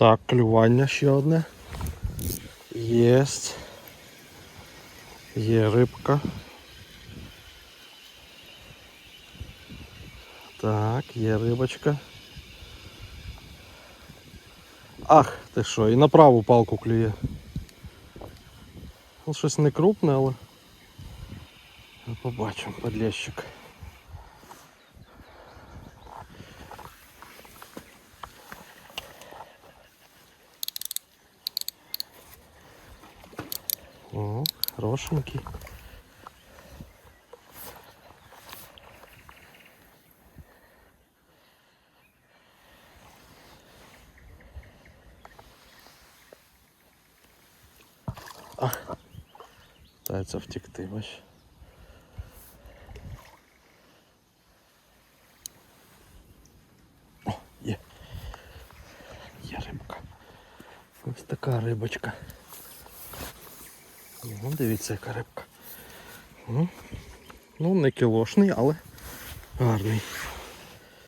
Так, клювання ще одне. Єсть. Є рибка. Так, є рибочка. Ах, ти що, і на праву палку клює. Ну, щось не крупне, але побачимо, подлещик. О, хорошенький. А, Питається втекти, бач. О, є. Є рибка. Ось така рибочка. Ну, дивіться, яка рибка. Ну, не кілошний, але гарний.